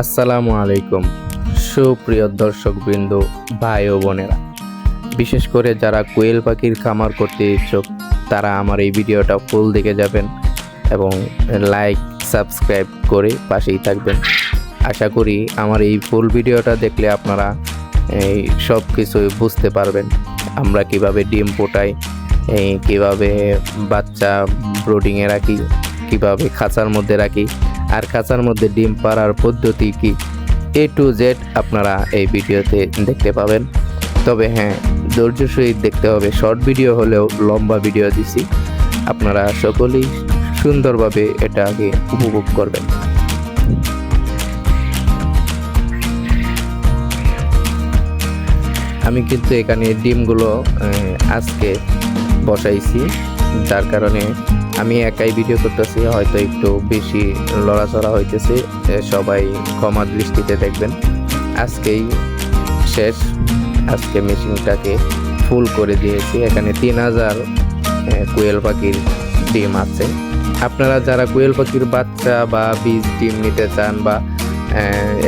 আসসালামু আলাইকুম, সুপ্রিয় দর্শকবৃন্দ, ভাই ও বোনেরা। বিশেষ করে যারা কোয়েল পাখির খামার করতে ইচ্ছুক, তারা আমার এই ভিডিওটা ফুল দেখে যাবেন এবং লাইক, সাবস্ক্রাইব করে পাশেই থাকবেন। আশা করি আমার এই ফুল ভিডিওটা দেখলে আপনারা এই সব কিছুই বুঝতে পারবেন। আমরা কীভাবে ডিম ফোটাই এই কীভাবে বাচ্চা ব্রোডিংয়ে রাখি, কীভাবে খাঁচার মধ্যে রাখি আর খাঁচার মধ্যে ডিম পাড়ার পদ্ধতি কি? এ টু জেড আপনারা এই ভিডিওতে দেখতে পাবেন। তবে হ্যাঁ ধৈর্য সহিত দেখতে হবে। শর্ট ভিডিও হলেও লম্বা ভিডিও দিছি। আপনারা সকলেই সুন্দরভাবে এটাকে উপভোগ করবেন। আমি কিন্তু এখানে ডিমগুলো আজকে বসাইছি। যার কারণে আমি একাই ভিডিও করতেছি, হয়তো একটু বেশি লড়াচড়া হইতেছে সবাই ক্ষমা দৃষ্টিতে দেখবেন। আজকেই শেষ। আজকে মেশিনটাকে ফুল করে দিয়েছি। এখানে তিন হাজার কোয়েল পাখির ডিম আছে। আপনারা যারা কোয়েল পাখির বাচ্চা বা বীজ ডিম নিতে চান বা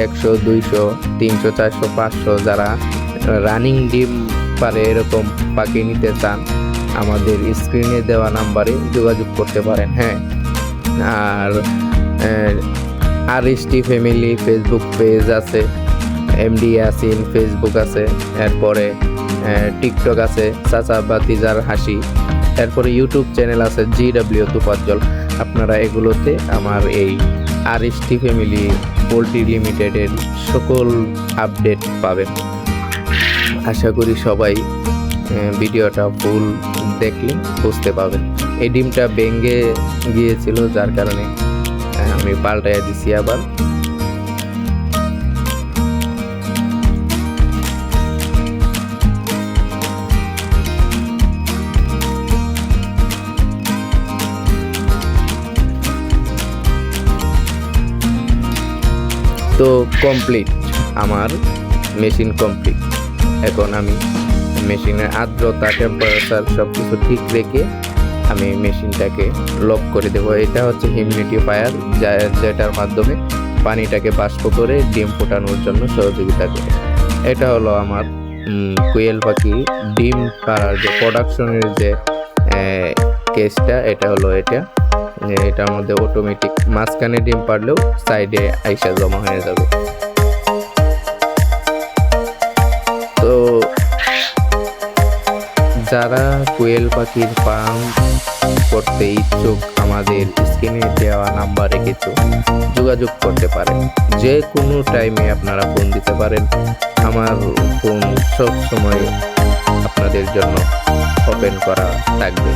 একশো, দুইশো, তিনশো, চারশো, পাঁচশো, যারা রানিং ডিম পারে এরকম পাখি নিতে চান আমাদের স্ক্রিনে দেওয়া নাম্বারে যোগাযোগ করতে পারেন হ্যাঁ। আর R S T family Facebook page আছে, এমডি ইয়াসিন ফেসবুক আছে, এরপরে টিকটক আছে, চাচা বাতিজার হাসি, এরপরে ইউটিউব চ্যানেল আছে জি ডাব্লিউ তুফাজ্জল আপনারা এগুলোতে আমার এই R S T family poultry লিমিটেডের সকল আপডেট পাবেন। আশা করি সবাই ভিডিওটা ফুল দেখলে বুঝতে পাবেন এই ডিমটা ভেঙে গিয়েছিল, যার কারণে আমি পাল্টাইয়া দিছি আবার। তো কমপ্লিট আমার মেশিন কমপ্লিট এখন আমি মেশিনের আর্দ্রতা টেম্পারেচার সব কিছু ঠিক রেখে আমি মেশিনটাকে লক করে দেবো। এটা হচ্ছে হিউমিডিফায়ার যা যেটার মাধ্যমে পানিটাকে বাষ্প করে ডিম ফোটানোর জন্য সহযোগিতা করে। এটা হলো আমার কোয়েল পাখি ডিম পাড়ার যে প্রোডাকশনের যে কেসটা এটা হলো এটা। এটার মধ্যে অটোমেটিক মাঝখানে ডিম পারলেও সাইডে আইসা জমা হয়ে যাবে। যারা কোয়েল পাখির ফার্ম করতে ইচ্ছুক, আমাদের স্ক্রিনে দেওয়া নাম্বারে কিছু যোগাযোগ করতে পারেন। যে কোনো টাইমে আপনারা ফোন দিতে পারেন। আমার ফোন সব সময় আপনাদের জন্য ওপেন করা থাকবে।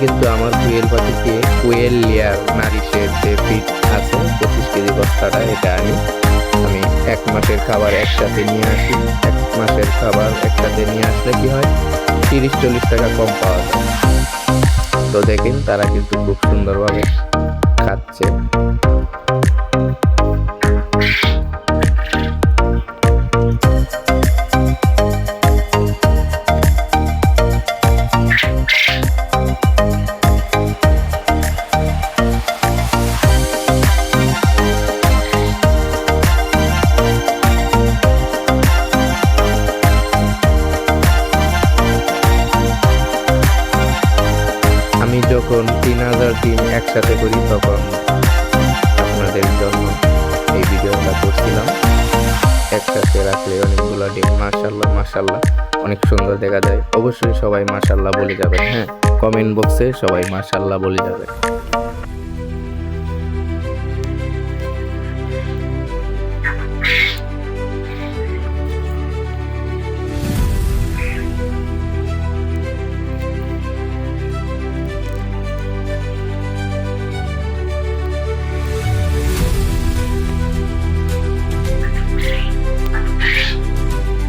কিন্তু আমার কোয়েল পাখিকে কোয়েল লেয়ার নারিশের যে ফিট আছে, পঁচিশ কেজি বস্তাটা, এটা আনি আমি এক মাসের খাবার একসাথে নিয়ে আসি। এক মাসের খাবার একসাথে নিয়ে আসলে কি হয়? তিরিশ, চল্লিশ টাকা কম পাওয়া যায়। তো দেখেন, তারা কিন্তু খুব সুন্দরভাবে খাচ্ছে। যখন তিন হাজার দিন একসাথে করি, তখন আপনাদের জন্য এই ভিডিওটা করছিলাম। একসাথে রাখলে অনেকগুলো ডিম মাসাল্লাহ মাসাল্লাহ অনেক সুন্দর দেখা যায়। অবশ্যই সবাই মাসাল্লাহ বলে যাবে হ্যাঁ। কমেন্ট বক্সে সবাই মাসাল্লাহ বলে যাবেন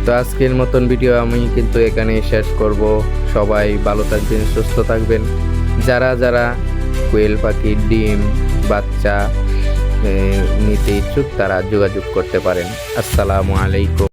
তো আজকের মতন ভিডিও আমি কিন্তু এখানে শেষ করব। সবাই ভালো থাকবেন, সুস্থ থাকবেন। যারা যারা কোয়েল পাখির ডিম, বাচ্চা নিতে ইচ্ছুক, তারা যোগাযোগ করতে পারেন। আসসালামু আলাইকুম।